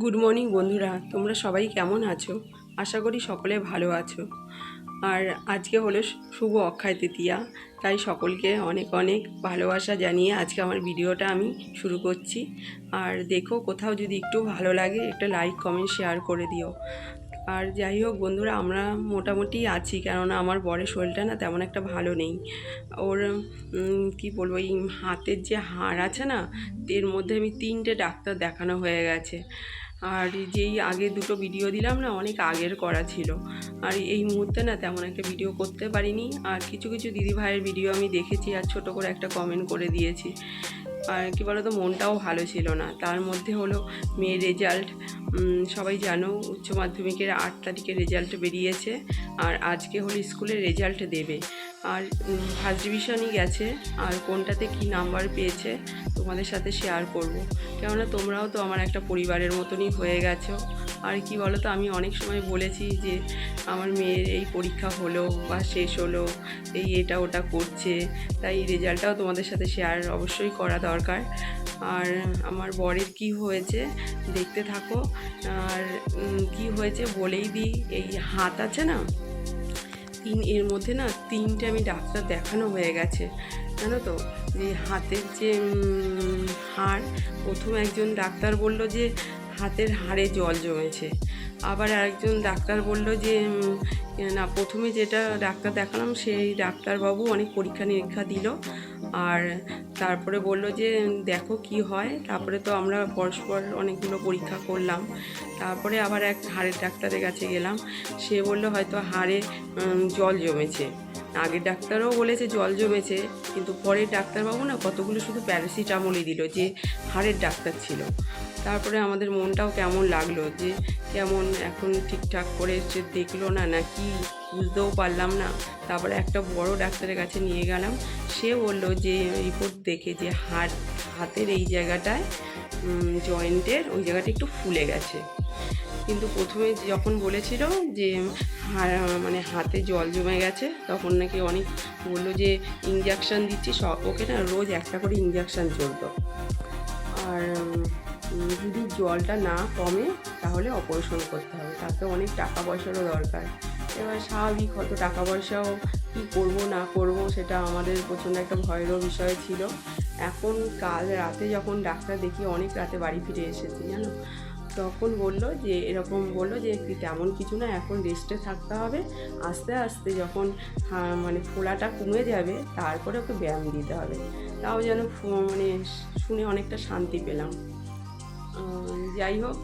Good morning বন্ধুরা। তোমরা সবাই কেমন আছো? আশা করি সকলে ভালো আছো। আর আজকে হলো শুভ অক্ষয় তৃতীয়া, তাই সকলকে অনেক অনেক ভালোবাসা জানিয়ে আজকে আমার ভিডিওটা আমি শুরু করছি। আর দেখো, কোথাও যদি একটু ভালো লাগে, একটা লাইক কমেন্ট শেয়ার করে দিও। আর যাই হোক, বন্ধুরা, আমরা মোটামুটি আছি, কেননা আমার বরের শরীরটা না তেমন একটা ভালো নেই। ওর কি বলব, এই হাতের যে হাড় আছে না, এর মধ্যে আমি তিনটে ডাক্তার দেখানো হয়ে গেছে। আর যেই আগে দুটো ভিডিও দিলাম না, অনেক আগের করা ছিল। আর এই মুহূর্তে না তেমন একটা ভিডিও করতে পারিনি। আর কিছু কিছু দিদি ভাইয়ের ভিডিও আমি দেখেছি আর ছোট করে একটা কমেন্ট করে দিয়েছি। আর কি বলতো, মনটাও ভালো ছিল না। তার মধ্যে হলো মেয়ের রেজাল্ট সবাই জানো, উচ্চ মাধ্যমিকের আট তারিখে রেজাল্ট বেরিয়েছে। আর আজকে হলো স্কুলে রেজাল্ট দেবে। আর ফার্স্ট ডিভিশনই গেছে আর কোনটাতে কি নাম্বার পেয়েছে তোমাদের সাথে শেয়ার করব। কেননা তোমরাও তো আমার একটা পরিবারের মতনই হয়ে গেছো। আর কি বলো তো আমি অনেক সময় বলেছি যে আমার মেয়ের এই পরীক্ষা হলো বা শেষ হলো, এই এটা ওটা করছে, তাই রেজাল্টটাও তোমাদের সাথে শেয়ার অবশ্যই করা দরকার। আর আমার বরের কি হয়েছে দেখতে থাকো। আর কি হয়েছে বলেই দিই, এই হাত আছে না? তিন, এর মধ্যে না তিনটে আমি ডাক্তার দেখানো হয়ে গেছে। জানো তো? যে হাতের যে হাড়, প্রথম একজন ডাক্তার বলল যে হাতের হাড়ে জল জমেছে। আবার আরেকজন ডাক্তার বলল যে না, প্রথমে যেটা ডাক্তার দেখালাম, সেই ডাক্তারবাবু অনেক পরীক্ষা নিরীক্ষা দিল। আর তারপরে বলল যে, দেখো কি হয়। তারপরে তো আমরা পরস্পর অনেকগুলো পরীক্ষা করলাম। তারপরে আবার এক হাড়ের ডাক্তারের কাছে গেলাম। সে বলল, হয়তো হাড়ে জল জমেছে। আগের ডাক্তারও বলেছে জল জমেছে, কিন্তু পরের ডাক্তারবাবু না কতগুলো শুধু প্যারাসিটামলই দিল যে হাড়ের ডাক্তার ছিল। তারপরে আমাদের মনটাও কেমন লাগল যে কেমন এখন ঠিকঠাক করে সে দেখল না না কি বুঝতেও পারলাম না। তারপরে একটা বড় ডাক্তারের কাছে নিয়ে গেলাম, সে বলল যে রিপোর্ট দেখে যে হাত হাতের এই জায়গাটায় জয়েন্টের ওই জায়গাটা একটু ফুলে গেছে। কিন্তু প্রথমে যখন বলেছিল যে মানে হাতে জল জমে গেছে, তখন নাকি অনেক বলল যে ইঞ্জেকশন দিচ্ছি সব ওকে না রোজ একটা করে ইঞ্জেকশন চলতো। আর যদি জলটা না কমে, তাহলে অপারেশন করতে হবে। তাতে অনেক টাকা পয়সারও দরকার। এবার স্বাভাবিক হয়তো টাকা পয়সাও কী করব, না করব, সেটা আমাদের প্রচণ্ড একটা ভয়েরও বিষয় ছিল। এখন কাল রাতে যখন ডাক্তার দেখি অনেক রাতে বাড়ি ফিরে এসেছি, জানো? তখন বলল যে, এরকম বলল যে তেমন কিছু না, এখন রেস্টে থাকতে হবে। আস্তে আস্তে যখন হা- মানে ফোলাটা কমে যাবে, তারপরে ওকে ব্যায়াম দিতে হবে। তাও যেন মানে শুনে অনেকটা শান্তি পেলাম। যাই হোক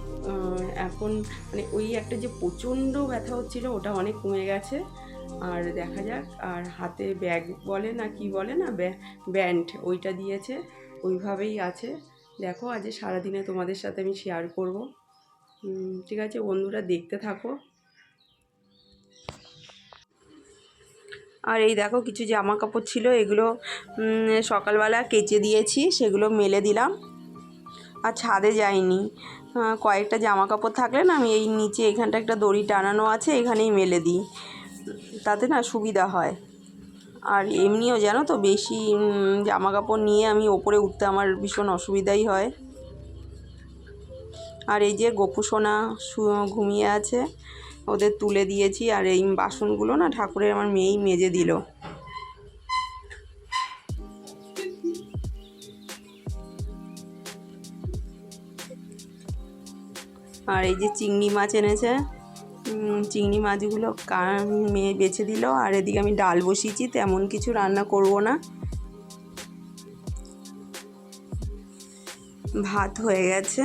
এখন মানে ওই একটা যে প্রচণ্ড ব্যথা হচ্ছিল, ওটা অনেক কমে গেছে। আর দেখা যাক, আর হাতে ব্যাগ বলে না, কি বলে না ব্যান্ড ওইটা দিয়েছে, ওইভাবেই আছে। দেখো, আজ সারাদিনে তোমাদের সাথে আমি শেয়ার করব। ঠিক আছে, বন্ধুরা দেখতে থাকো। আর এই দেখো, কিছু জামা কাপড় ছিল, এগুলো সকালবেলা কেচে দিয়েছি, সেগুলো মেলে দিলাম। আর ছাদে যাইনি। কয়েকটা জামা কাপড় থাকলে না, আমি এই নিচে এখানটা একটা দড়ি টানানো আছে, এখানেই মেলে দিই। তাতে না সুবিধা হয়। আর এমনিও জানো তো, বেশি জামা কাপড় নিয়ে আমি ওপরে উঠতে আমার ভীষণ অসুবিধাই হয়। আর এই যে গোপু সোনা ঘুমিয়ে আছে, ওদের তুলে দিয়েছি আর এই বাসনগুলো না ঠাকুরের আমার মেয়েই মেজে দিল। আর এই যে চিংড়ি মাছ এনেছে চিংড়ি মাছগুলো মেয়ে বেছে দিল, আর এদিকে আমি ডাল বসিয়েছি, তেমন কিছু রান্না করব না। ভাত হয়ে গেছে।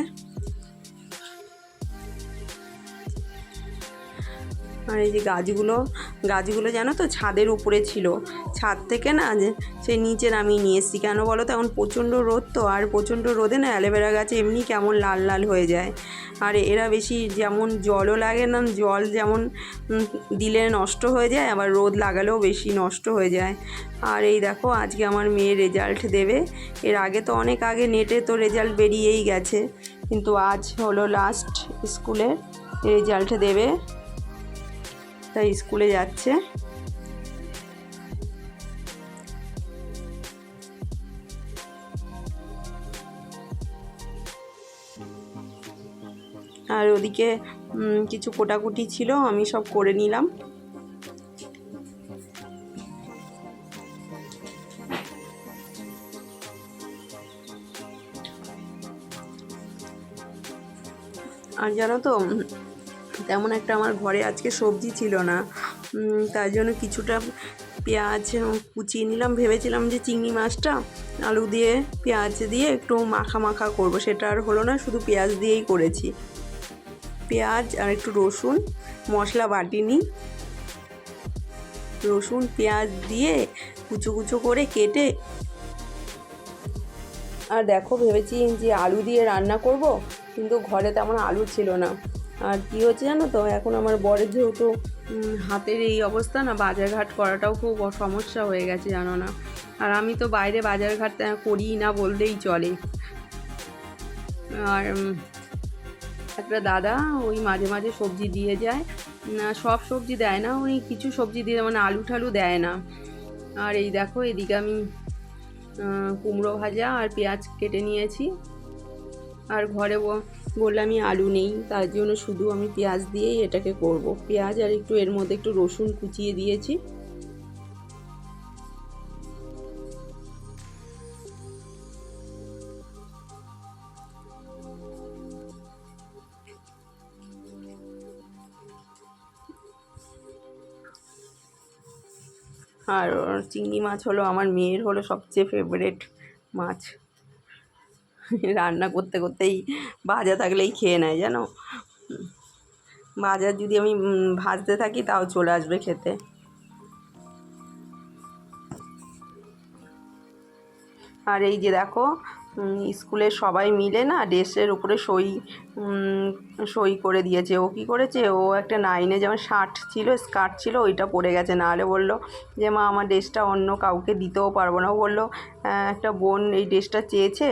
আর এই যে গাছগুলো গাছগুলো জানো তো ছাদের উপরে ছিল। ছাদ থেকে না যে সেই নিচে নামিয়ে নিয়ে এসেছি। কেন বলো তো? এখন প্রচণ্ড রোদ তো, আর প্রচণ্ড রোদে না অ্যালোভেরা গাছে এমনি কেমন লাল লাল হয়ে যায়। আর এরা বেশি যেমন জলও লাগে না, জল যেমন দিলে নষ্ট হয়ে যায়, আবার রোদ লাগালেও বেশি নষ্ট হয়ে যায়। আর এই দেখো, আজকে আমার মেয়ে রেজাল্ট দেবে। এর আগে তো অনেক আগে নেটে তো রেজাল্ট বেরিয়েই গেছে। কিন্তু আজ হলো লাস্ট স্কুলে রেজাল্ট দেবে। তাই স্কুলে যাচ্ছে। আর ওদিকে কিছু কোটাকুটি ছিল, আমি সব করে নিলাম। আর জানো তো তেমন একটা আমার ঘরে আজকে সবজি ছিল না। তার জন্য কিছুটা পেঁয়াজ কুচিয়ে নিলাম। ভেবেছিলাম যে চিংড়ি মাছটা আলু দিয়ে পেঁয়াজ দিয়ে একটু মাখা মাখা করব। সেটা আর হলো না, শুধু পেঁয়াজ দিয়েই করেছি। পেঁয়াজ আর একটু রসুন, মশলা বাটিনি। রসুন, পেঁয়াজ দিয়ে কুচো কুচো করে কেটে আর দেখো, ভেবেছি যে আলু দিয়ে রান্না করব, কিন্তু ঘরে তেমন আলু ছিল না। আর কী হচ্ছে জানো তো? এখন আমার বরের যেহেতু হাতের এই অবস্থা না, বাজারঘাট করাটাও খুব সমস্যা হয়ে গেছে জানো না? আর আমি তো বাইরে বাজারঘাট করি না বললেই চলে। আর একটা দাদা ওই মাঝে মাঝে সবজি দিয়ে যায়। না, সব সবজি দেয় না, উনি কিছু সবজি দিয়ে মানে আলু ঠালু দেয় না। আর এই দেখো, এদিকে আমি কুমড়ো ভাজা আর পেঁয়াজ কেটে নিয়েছি। আর ঘরে বললামই আলু নেই, তার জন্য শুধু আমি পেঁয়াজ দিয়েই এটাকে করব। পেঁয়াজ আর একটু এর মধ্যে একটু রসুন কুচিয়ে দিয়েছি। আর চিংড়ি মাছ হলো আমার মেয়ের হলো সবচেয়ে ফেভারেট মাছ। রান্না করতে করতেই ভাজা থাকলেই খেয়ে নেয়, জানো? ভাজা যদি আমি ভাজতে থাকি তাও চলে আসবে খেতে। আর এই যে দেখো স্কুলে সবাই মিলে না ড্রেসের উপরে সই সই করে দিয়েছে। ও কী করেছে? ও একটা নাইনে যেমন শার্ট ছিল, স্কার্ট ছিল, ওইটা পরে গেছে। নাহলে বলল যে, মা, আমার ড্রেসটা অন্য কাউকে দিতেও পারব না। ও বলল একটা বোন এই ড্রেসটা চেয়েছে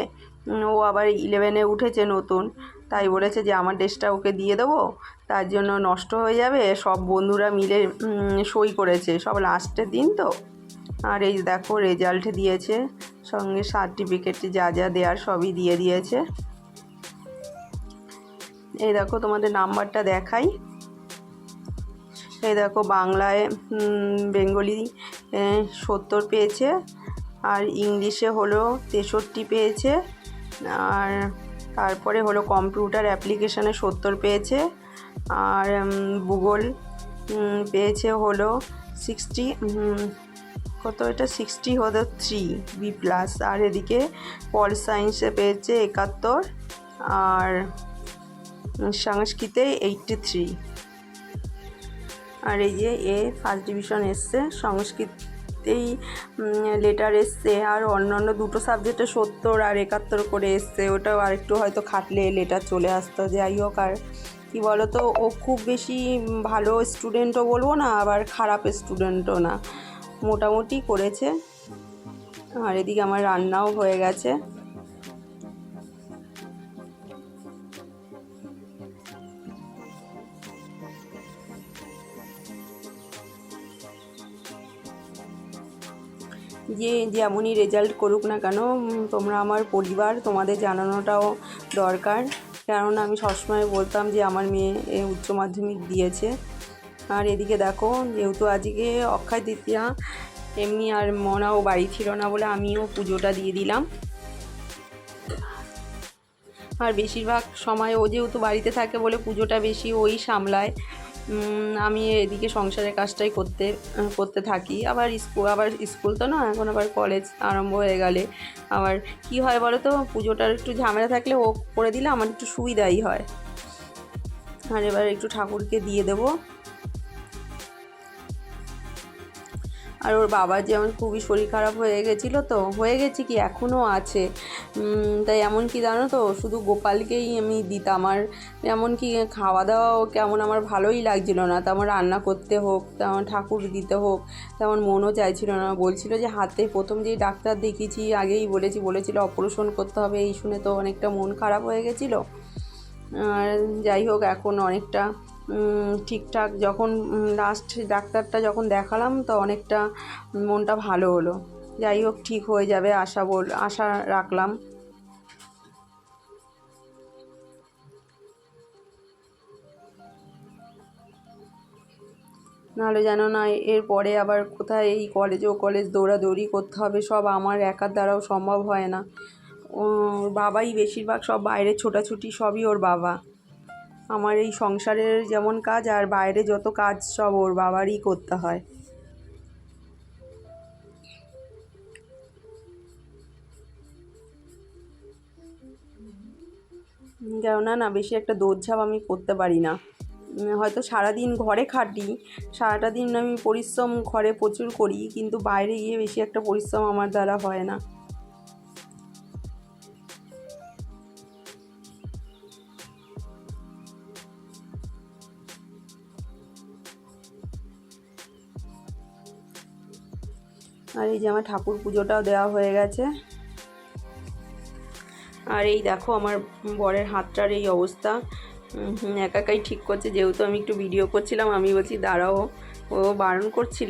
ও আবার ইলেভেনে উঠেছে নতুন। তাই বলেছে যে, আমার ড্রেসটা ওকে দিয়ে দেবো। তার জন্য নষ্ট হয়ে যাবে। সব বন্ধুরা মিলে সই করেছে। সব লাস্টের দিন তো। আর এই দেখো রেজাল্ট দিয়েছে। সঙ্গে সার্টিফিকেট যা যা দেওয়ার সবই দিয়ে দিয়েছে। এই দেখো, তোমাদের নাম্বারটা দেখাই। এই দেখো, বাংলায় বেঙ্গলি সত্তর পেয়েছে। আর ইংলিশে হলো তেষট্টি পেয়েছে। আর তারপরে হলো কম্পিউটার অ্যাপ্লিকেশানে সত্তর পেয়েছে। আর ভূগোল পেয়েছে হলো সিক্সটি কত এটা? সিক্সটি হলো থ্রি বি প্লাস আর এদিকে পল সায়েন্সে পেয়েছে একাত্তর, আর সংস্কৃতে এইটটি থ্রি আর এই যে এ ফার্স্ট ডিভিশন এসছে সংস্কৃতেই লেটার এসছে আর অন্য অন্য দুটো সাবজেক্টে সত্তর আর একাত্তর করে এসছে। ওটাও আরেকটু হয়তো খাটলে লেটার চলে আসতো। যাই হোক, আর কী বলো তো ও খুব বেশি ভালো স্টুডেন্টও বলব না, আবার খারাপ স্টুডেন্টও না। মোটামুটি করেছে। আর এদিকে আমার রান্নাও হয়ে গেছে। যে যেমনই রেজাল্ট করুক না কেন তোমরা আমার পরিবার, তোমাদের জানানোটাও দরকার। কারণ আমি সবসময় বলতাম যে আমার মেয়ে উচ্চ মাধ্যমিক দিয়েছে। আর এদিকে দেখো, যেহেতু আজকে অক্ষয় তৃতীয়া, এমনি আর মনাও বাড়ি ছিল না বলে আমিও পুজোটা দিয়ে দিলাম। আর বেশিরভাগ সময় ও যেহেতু বাড়িতে থাকে বলে পুজোটা বেশি ওই সামলায়। আমি এদিকে সংসারের কাজটাই করতে করতে থাকি। আবার স্কুল আবার স্কুল তো না এখন আবার কলেজ আরম্ভ হয়ে গেলে। আবার কি হয় বলো তো পুজোটার একটু ঝামেলা থাকলে ও করে দিলে আমার একটু সুবিধাই হয়। আর এবার একটু ঠাকুরকে দিয়ে দেবো। আর ওর বাবার যেমন খুবই শরীর খারাপ হয়ে গেছিল তো, হয়ে গেছে কি এখনও আছে। তাই এমন কি জানো তো, শুধু গোপালকেই আমি দিতাম। আর এমন কি খাওয়া দাওয়াও কেমন আমার ভালোই লাগছিল না। তেমন রান্না করতে হোক, তেমন ঠাকুর দিতে হোক, তেমন মনও চাইছিল না। বলছিল যে হাতে প্রথম যেই ডাক্তার দেখিয়েছি, আগেই বলেছি, বলেছিল অপারেশন করতে হবে, এই শুনে তো অনেকটা মন খারাপ হয়ে গেছিল। আর যাই হোক, এখন অনেকটা ঠিকঠাক যখন লাস্ট ডাক্তারটা যখন দেখালাম তো অনেকটা মনটা ভালো হলো। যাই হোক, ঠিক হয়ে যাবে আশা বল, আশা রাখলাম। নাহলে যেন না এরপরে আবার কোথায় এই কলেজ ও কলেজ দৌড়াদৌড়ি করতে হবে, সব আমার একার দ্বারাও সম্ভব হয় না। ওর বাবাই বেশিরভাগ সব বাইরে ছোটাছুটি সবই ওর বাবা। আমার এই সংসারের যেমন কাজ আর বাইরে যত কাজ সব ওর বাবারই করতে হয়। কেননা না, বেশি একটা দৌড়ঝাঁপ আমি করতে পারি না। হয়তো সারাদিন ঘরে খাটি, সারাটা দিন আমি পরিশ্রম ঘরে প্রচুর করি, কিন্তু বাইরে গিয়ে বেশি একটা পরিশ্রম আমার দ্বারা হয় না। আর এই যে আমার ঠাকুর পুজোটাও দেওয়া হয়ে গেছে। আর এই দেখো আমার বরের হাতটার এই অবস্থা। একাকাই ঠিক করছে। যেহেতু আমি একটু ভিডিও করছিলাম, আমি বলছি, দাঁড়াও। ও বারণ করছিল।